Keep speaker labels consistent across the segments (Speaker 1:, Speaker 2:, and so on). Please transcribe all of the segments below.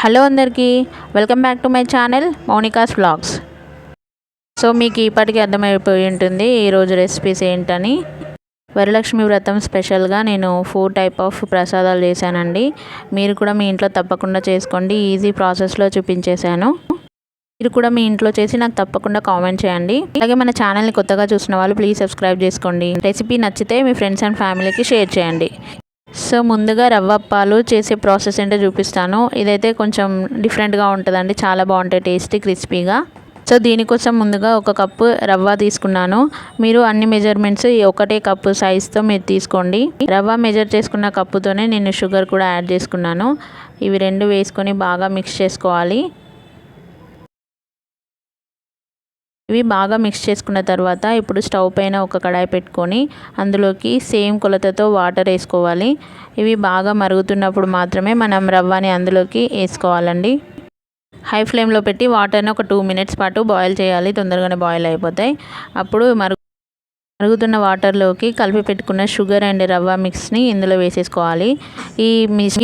Speaker 1: Hello అందరికీ welcome back to my channel Mounika's vlogs. So మీకు ఇప్పటికీ అర్థమైపోయి ఉంటుంది ఈరోజు రెసిపీస్ ఏంటని. వరలక్ష్మి వ్రతం స్పెషల్గా నేను ఫోర్ టైప్ ఆఫ్ ప్రసాదాలు చేశానండి. మీరు కూడా మీ ఇంట్లో తప్పకుండా చేసుకోండి. ఈజీ ప్రాసెస్లో చూపించేశాను. మీరు కూడా మీ ఇంట్లో చేసి నాకు తప్పకుండా కామెంట్ చేయండి. అలాగే మన ఛానల్ని కొత్తగా చూసిన వాళ్ళు ప్లీజ్ సబ్స్క్రైబ్ చేసుకోండి. రెసిపీ నచ్చితే మీ ఫ్రెండ్స్ అండ్ ఫ్యామిలీకి షేర్ చేయండి. సో ముందుగా రవ్వ అప్పాలు చేసే ప్రాసెస్ ఏంటో చూపిస్తాను. ఇదైతే కొంచెం డిఫరెంట్గా ఉంటుందండి. చాలా బాగుంటాయి టేస్టీ క్రిస్పీగా సో దీనికోసం ముందుగా ఒక కప్పు రవ్వ తీసుకున్నాను. మీరు అన్ని మెజర్మెంట్స్ ఒకటే కప్పు సైజ్తో మీరు తీసుకోండి. రవ్వ మెజర్ చేసుకున్న కప్పుతోనే నేను షుగర్ కూడా యాడ్ చేసుకున్నాను. ఇవి రెండు వేసుకొని బాగా మిక్స్ చేసుకోవాలి. ఇవి బాగా మిక్స్ చేసుకున్న తర్వాత ఇప్పుడు స్టవ్ పైన ఒక కడాయి పెట్టుకొని అందులోకి సేమ్ కొలతతో వాటర్ వేసుకోవాలి. ఇవి బాగా మరుగుతున్నప్పుడు మాత్రమే మనం రవ్వని అందులోకి వేసుకోవాలండి. హై ఫ్లేమ్లో పెట్టి వాటర్ని ఒక టూ మినిట్స్ పాటు బాయిల్ చేయాలి. తొందరగానే బాయిల్ అయిపోతాయి. అప్పుడు మరుగు మరుగుతున్న వాటర్లోకి కలిపి పెట్టుకున్న షుగర్ అండ్ రవ్వ మిక్స్ని ఇందులో వేసేసుకోవాలి. ఈ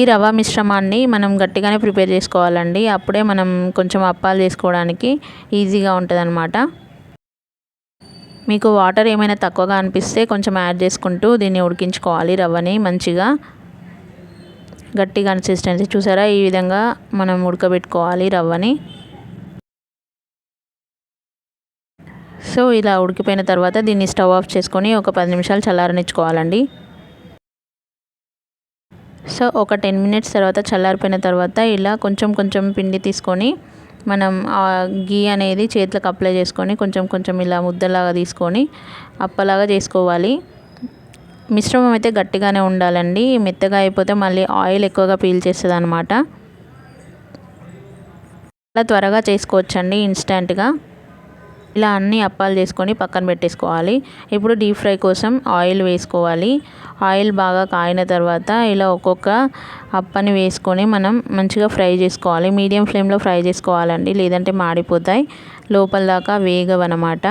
Speaker 1: ఈ రవ్వ మిశ్రమాన్ని మనం గట్టిగానే ప్రిపేర్ చేసుకోవాలండి. అప్పుడే మనం కొంచెం అప్పాలు చేసుకోవడానికి ఈజీగా ఉంటుంది మీకు వాటర్ ఏమైనా తక్కువగా అనిపిస్తే కొంచెం యాడ్ చేసుకుంటూ దీన్ని ఉడికించుకోవాలి రవ్వని మంచిగా. గట్టి కన్సిస్టెన్సీ చూసారా? ఈ విధంగా మనం ఉడకబెట్టుకోవాలి రవ్వని. సో ఇలా ఉడికిపోయిన తర్వాత దీన్ని స్టవ్ ఆఫ్ చేసుకొని ఒక పది నిమిషాలు చల్లారనిచ్చుకోవాలండి. సో ఒక టెన్ మినిట్స్ తర్వాత చల్లారిపోయిన తర్వాత ఇలా కొంచెం కొంచెం పిండి తీసుకొని మనం ఆ గీ అనేది చేతులకు అప్లై చేసుకొని కొంచెం కొంచెం ఇలా ముద్దలాగా తీసుకొని అప్పలాగా చేసుకోవాలి. మిశ్రమం అయితే గట్టిగానే ఉండాలండి. మెత్తగా అయిపోతే మళ్ళీ ఆయిల్ ఎక్కువగా పీల్చేస్తుంది అనమాట అలా త్వరగా చేసుకోవచ్చండి ఇన్స్టెంట్గా. ఇలా అన్ని అప్పాలు చేసుకొని పక్కన పెట్టేసుకోవాలి. ఇప్పుడు డీప్ ఫ్రై కోసం ఆయిల్ వేసుకోవాలి. ఆయిల్ బాగా కాయిన తర్వాత ఇలా ఒక్కొక్క అప్పని వేసుకొని మనం మంచిగా ఫ్రై చేసుకోవాలి. మీడియం ఫ్లేమ్లో ఫ్రై చేసుకోవాలండి. లేదంటే మాడిపోతాయి. లోపల దాకా వేగవన్నమాట.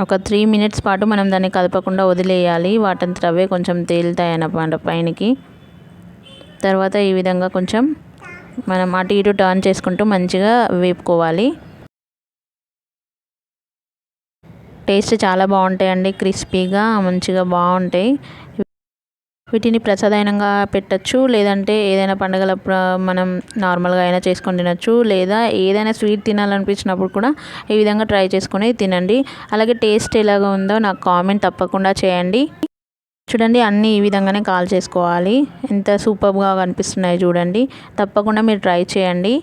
Speaker 1: ఒక త్రీ మినిట్స్ పాటు మనం దాన్ని కదపకుండా వదిలేయాలి. వాటంతా అవే కొంచెం తేలుతాయి అన్నమాట పైనకి. తర్వాత ఈ విధంగా కొంచెం మనం అటు ఇటు టర్న్ చేసుకుంటూ మంచిగా వేపుకోవాలి. టేస్ట్ చాలా బాగుంటాయండి క్రిస్పీగా మంచిగా బాగుంటాయి. వీటిని ప్రసాదనంగా పెట్టచ్చు లేదంటే ఏదైనా పండుగల మనం నార్మల్గా అయినా చేసుకొని తినచ్చు లేదా ఏదైనా స్వీట్ తినాలనిపించినప్పుడు కూడా ఈ విధంగా ట్రై చేసుకొని తినండి. అలాగే టేస్ట్ ఎలాగ ఉందో నాకు కామెంట్ తప్పకుండా చేయండి. చూడండి అన్నీ ఈ విధంగానే కాల్ చేసుకోవాలి. ఎంత సూపర్గా కనిపిస్తున్నాయి చూడండి. తప్పకుండా మీరు ట్రై చేయండి.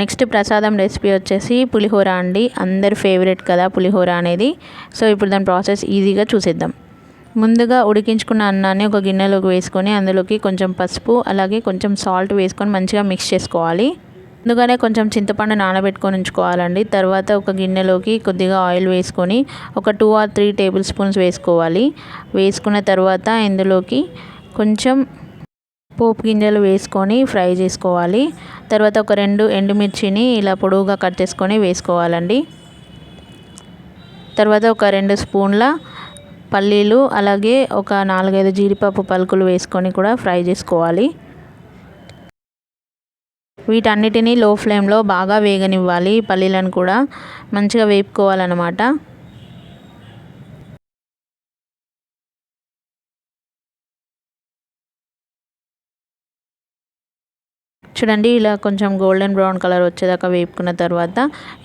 Speaker 1: నెక్స్ట్ ప్రసాదం రెసిపీ వచ్చేసి పులిహోర అండి. అందరి ఫేవరెట్ కదా పులిహోర అనేది. సో ఇప్పుడు దాని ప్రాసెస్ ఈజీగా చూసేద్దాం. ముందుగా ఉడికించుకున్న అన్నాన్ని ఒక గిన్నెలోకి వేసుకొని అందులోకి కొంచెం పసుపు అలాగే కొంచెం సాల్ట్ వేసుకొని మంచిగా మిక్స్ చేసుకోవాలి. ముందుగానే కొంచెం చింతపండు నానబెట్టుకొని ఉంచుకోవాలండి. తర్వాత ఒక గిన్నెలోకి కొద్దిగా ఆయిల్ వేసుకొని ఒక two or three table spoons వేసుకోవాలి. వేసుకున్న తర్వాత ఇందులోకి కొంచెం పోపు గింజలు వేసుకొని ఫ్రై చేసుకోవాలి. తర్వాత ఒక రెండు ఎండుమిర్చిని ఇలా పొడవుగా కట్ చేసుకొని వేసుకోవాలండి. తర్వాత ఒక రెండు స్పూన్ల పల్లీలు అలాగే ఒక నాలుగైదు జీడిపప్పు పలుకులు వేసుకొని కూడా ఫ్రై చేసుకోవాలి. వీటన్నిటిని లో ఫ్లేమ్లో బాగా వేగనివ్వాలి పల్లీలను కూడా. మంచిగా వేపుకోవాలన్నమాట. చూడండి ఇలా కొంచెం గోల్డెన్ బ్రౌన్ కలర్ వచ్చేదాకా వేపుకున్న తర్వాత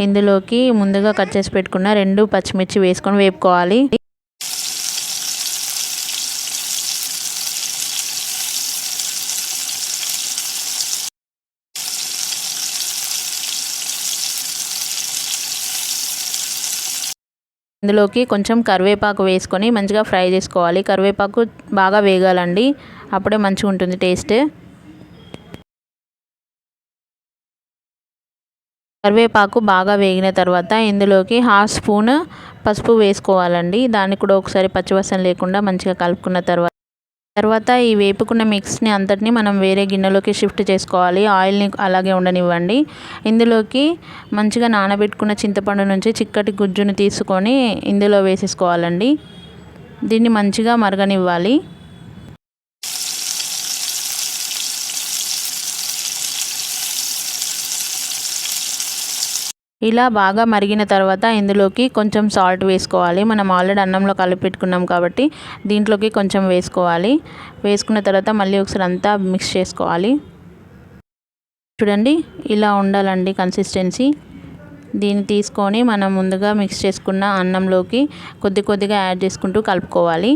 Speaker 1: ఇందులోకి ముందుగా కట్ చేసి పెట్టుకున్న రెండు పచ్చిమిర్చి వేసుకొని వేపుకోవాలి. ఇందులోకి కొంచెం కరివేపాకు వేసుకొని మంచిగా ఫ్రై చేసుకోవాలి. కరివేపాకు బాగా వేగాలండి. అప్పుడే మంచిగా ఉంటుంది టేస్ట్. కరివేపాకు బాగా వేగిన తర్వాత ఇందులోకి హాఫ్ స్పూన్ పసుపు వేసుకోవాలండి. దాన్ని కూడా ఒకసారి పచ్చివసం లేకుండా మంచిగా కలుపుకున్న తర్వాత తర్వాత ఈ వేపుకున్న మిక్స్ని అంతటిని మనం వేరే గిన్నెలోకి షిఫ్ట్ చేసుకోవాలి. ఆయిల్ని అలాగే ఉండనివ్వండి. ఇందులోకి మంచిగా నానబెట్టుకున్న చింతపండు నుంచి చిక్కటి గుజ్జును తీసుకొని ఇందులో వేసేసుకోవాలండి. దీన్ని మంచిగా మరగనివ్వాలి. ఇలా బాగా మరిగిన తర్వాత ఇందులోకి కొంచెం సాల్ట్ వేసుకోవాలి. మనం ఆల్రెడీ అన్నంలో కలిపి పెట్టుకున్నాం కాబట్టి దీంట్లోకి కొంచెం వేసుకోవాలి. వేసుకున్న తర్వాత మళ్ళీ ఒకసారి అంతా మిక్స్ చేసుకోవాలి. చూడండి ఇలా ఉండాలండి కన్సిస్టెన్సీ. దీన్ని తీసుకొని మనం ముందుగా మిక్స్ చేసుకున్న అన్నంలోకి కొద్ది కొద్దిగా యాడ్ చేసుకుంటూ కలుపుకోవాలి.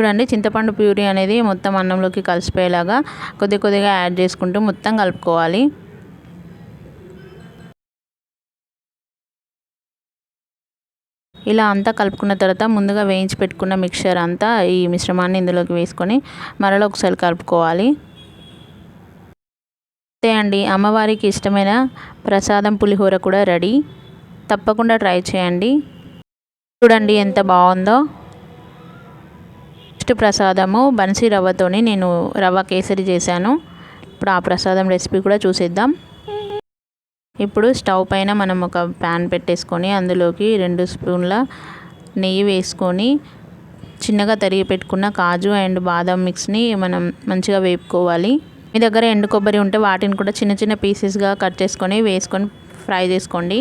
Speaker 1: చూడండి చింతపండు ప్యూరీ అనేది మొత్తం అన్నంలోకి కలిసిపోయేలాగా కొద్ది కొద్దిగా యాడ్ చేసుకుంటూ మొత్తం కలుపుకోవాలి. ఇలా అంతా కలుపుకున్న తర్వాత ముందుగా వేయించి పెట్టుకున్న మిక్చర్ అంతా ఈ మిశ్రమాన్ని ఇందులోకి వేసుకొని మరలో ఒకసారి కలుపుకోవాలి. అంతే అండి అమ్మవారికి ఇష్టమైన ప్రసాదం పులిహోర కూడా రెడీ. తప్పకుండా ట్రై చేయండి. చూడండి ఎంత బాగుందో. నెక్స్ట్ ప్రసాదము బన్సీ రవ్వతోని నేను రవ్వ కేసరి చేశాను. ఇప్పుడు ఆ ప్రసాదం రెసిపీ కూడా చూసేద్దాం. ఇప్పుడు స్టవ్ పైన మనం ఒక ప్యాన్ పెట్టేసుకొని అందులోకి రెండు స్పూన్ల నెయ్యి వేసుకొని చిన్నగా తరిగి పెట్టుకున్న కాజు అండ్ బాదం మిక్స్ని మనం మంచిగా వేపుకోవాలి. మీ దగ్గర ఎండు కొబ్బరి ఉంటే వాటిని కూడా చిన్న చిన్న పీసెస్గా కట్ చేసుకొని వేసుకొని ఫ్రై చేసుకోండి.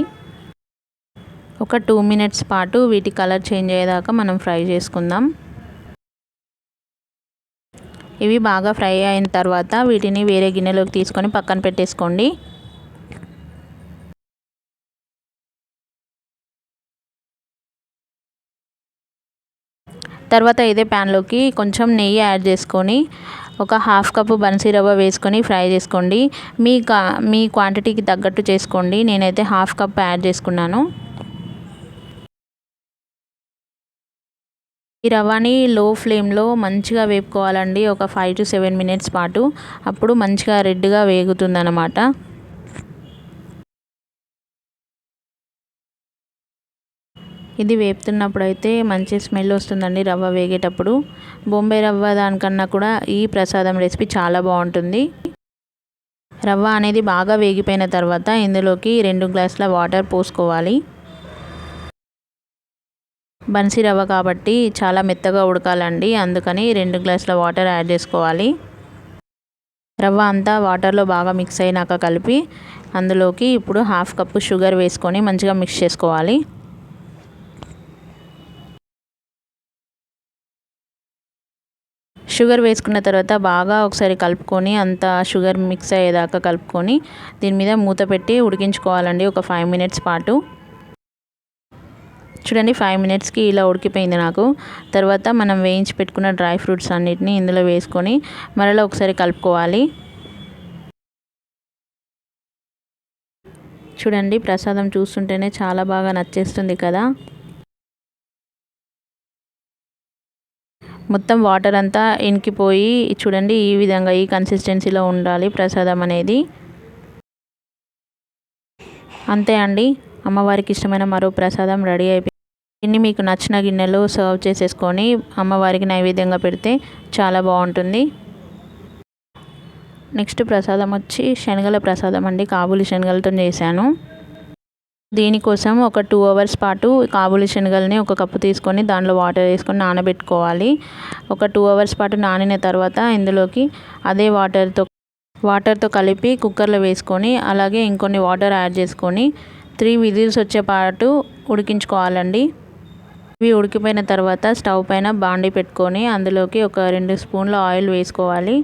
Speaker 1: ఒక టూ మినిట్స్ పాటు వీటి కలర్ చేంజ్ అయ్యేదాకా మనం ఫ్రై చేసుకుందాం. ఇవి బాగా ఫ్రై అయిన తర్వాత వీటిని వేరే గిన్నెలోకి తీసుకొని పక్కన పెట్టేసుకోండి. తర్వాత ఇదే ప్యాన్లోకి కొంచెం నెయ్యి యాడ్ చేసుకొని ఒక హాఫ్ కప్పు బన్సీ రవ్వ వేసుకొని ఫ్రై చేసుకోండి. మీ కా మీ క్వాంటిటీకి తగ్గట్టు చేసుకోండి. నేనైతే హాఫ్ కప్ యాడ్ చేసుకున్నాను. ఈ రవ్వని లో ఫ్లేమ్లో మంచిగా వేపుకోవాలండి. ఒక ఫైవ్ టు సెవెన్ మినిట్స్ పాటు. అప్పుడు మంచిగా రెడ్గా వేగుతుందన్నమాట. ఇది వేపుతున్నప్పుడు అయితే మంచి స్మెల్ వస్తుందండి రవ్వ వేగేటప్పుడు. బొంబాయి రవ్వ దానికన్నా కూడా ఈ ప్రసాదం రెసిపీ చాలా బాగుంటుంది. రవ్వ అనేది బాగా వేగిపోయిన తర్వాత ఇందులోకి రెండు గ్లాసుల వాటర్ పోసుకోవాలి. బన్సీ రవ్వ కాబట్టి చాలా మెత్తగా ఉడకాలండి. అందుకని రెండు గ్లాసుల వాటర్ యాడ్ చేసుకోవాలి. రవ్వ అంతా వాటర్లో బాగా మిక్స్ అయినాక కలిపి అందులోకి ఇప్పుడు హాఫ్ కప్పు షుగర్ వేసుకొని మంచిగా మిక్స్ చేసుకోవాలి. షుగర్ వేసుకున్న తర్వాత బాగా ఒకసారి కలుపుకొని అంత షుగర్ మిక్స్ అయ్యేదాకా కలుపుకొని దీని మీద మూత పెట్టి ఉడికించుకోవాలండి ఒక ఫైవ్ మినిట్స్ పాటు. చూడండి ఫైవ్ మినిట్స్కి ఇలా ఉడికిపోయింది నాకు. తర్వాత మనం వేయించి పెట్టుకున్న డ్రై ఫ్రూట్స్ అన్నిటిని ఇందులో వేసుకొని మరలా ఒకసారి కలుపుకోవాలి. చూడండి ప్రసాదం చూస్తుంటేనే చాలా బాగా నచ్చేస్తుంది కదా. మొత్తం వాటర్ అంతా ఇనికిపోయి చూడండి ఈ విధంగా ఈ కన్సిస్టెన్సీలో ఉండాలి ప్రసాదం అనేది. అంతే అండి. అమ్మవారికి ఇష్టమైన మరో ప్రసాదం రెడీ అయిపోయింది. ఇన్ని మీకు నచ్చిన గిన్నెలో సర్వ్ చేసేసుకొని అమ్మవారికి నైవేద్యంగా పెడితే చాలా బాగుంటుంది. నెక్స్ట్ ప్రసాదం వచ్చి శనగల ప్రసాదం అండి. కాబూలి శనగలతో చేశాను. దీనికోసం ఒక టూ అవర్స్ పాటు కాబూలి శనగల్ని ఒక కప్పు తీసుకొని దాంట్లో వాటర్ వేసుకొని నానబెట్టుకోవాలి. ఒక టూ అవర్స్ పాటు నానిన తర్వాత ఇందులోకి అదే వాటర్తో వాటర్తో కలిపి కుక్కర్లో వేసుకొని అలాగే ఇంకొన్ని వాటర్ యాడ్ చేసుకొని త్రీ విజిల్స్ వచ్చే పాటు ఉడికించుకోవాలండి. ఇవి ఉడికిపోయిన తర్వాత స్టవ్ పైన బాండి పెట్టుకొని అందులోకి ఒక రెండు స్పూన్ల ఆయిల్ వేసుకోవాలి.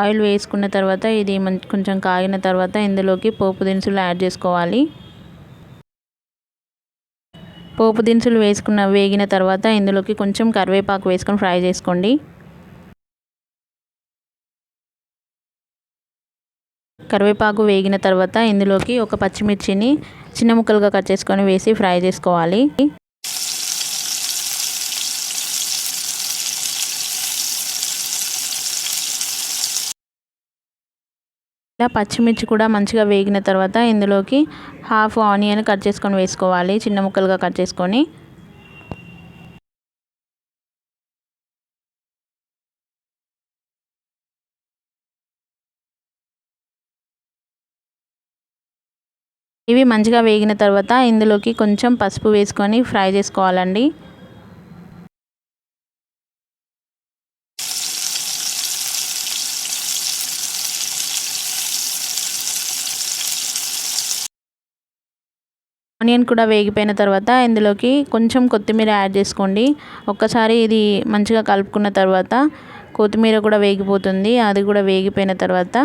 Speaker 1: ఆయిల్ వేసుకున్న తర్వాత ఇది కొంచెం కాగిన తర్వాత ఇందులోకి పోపు దినుసులు యాడ్ చేసుకోవాలి. పోపు దినుసులు వేసుకున్న వేగిన తర్వాత ఇందులోకి కొంచెం కరివేపాకు వేసుకొని ఫ్రై చేసుకోండి. కరివేపాకు వేగిన తర్వాత ఇందులోకి ఒక పచ్చిమిర్చిని చిన్న ముక్కలుగా కట్ చేసుకొని వేసి ఫ్రై చేసుకోవాలి. ఇలా పచ్చిమిర్చి కూడా మంచిగా వేగిన తర్వాత ఇందులోకి హాఫ్ ఆనియన్ కట్ చేసుకొని వేసుకోవాలి చిన్న ముక్కలుగా కట్ చేసుకొని. ఇవి మంచిగా వేగిన తర్వాత ఇందులోకి కొంచెం పసుపు వేసుకొని ఫ్రై చేసుకోవాలండి. ఆనియన్ కూడా వేగిపోయిన తర్వాత ఇందులోకి కొంచెం కొత్తిమీర యాడ్ చేసుకోండి. ఒక్కసారి ఇది మంచిగా కలుపుకున్న తర్వాత కొత్తిమీర కూడా వేగిపోతుంది. అది కూడా వేగిపోయిన తర్వాత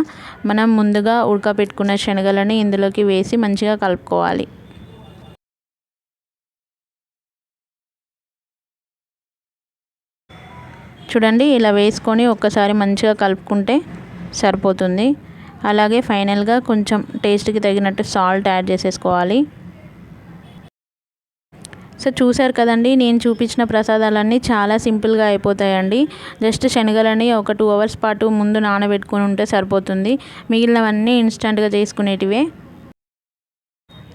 Speaker 1: మనం ముందుగా ఉడకపెట్టుకున్న శనగలని ఇందులోకి వేసి మంచిగా కలుపుకోవాలి. చూడండి ఇలా వేసుకొని ఒక్కసారి మంచిగా కలుపుకుంటే సరిపోతుంది. అలాగే ఫైనల్గా కొంచెం టేస్ట్కి తగినట్టు సాల్ట్ యాడ్ చేసేసుకోవాలి. సో చూశారు కదండి నేను చూపించిన ప్రసాదాలన్నీ చాలా సింపుల్గా అయిపోతాయండి. జస్ట్ శనగలని ఒక టూ అవర్స్ పాటు ముందు నానబెట్టుకుని ఉంటే సరిపోతుంది. మిగిలినవన్నీ ఇన్స్టెంట్గా చేసుకునేటివే.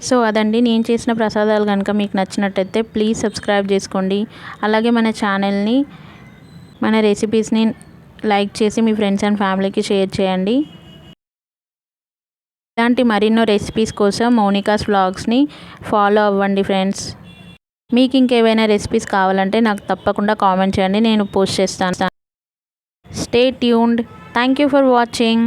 Speaker 1: సో అదండి నేను చేసిన ప్రసాదాలు కనుక మీకు నచ్చినట్టయితే ప్లీజ్ సబ్స్క్రైబ్ చేసుకోండి. అలాగే మన ఛానల్ని మన రెసిపీస్ని లైక్ చేసి మీ ఫ్రెండ్స్ అండ్ ఫ్యామిలీకి షేర్ చేయండి. ఇలాంటి మరెన్నో రెసిపీస్ కోసం మౌనికాస్ వ్లాగ్స్ని ఫాలో అవ్వండి ఫ్రెండ్స్. మీకు ఇంకేమైనా రెసిపీస్ కావాలంటే నాకు తప్పకుండా కామెంట్ చేయండి నేను పోస్ట్ చేస్తాను. Stay tuned thank you for watching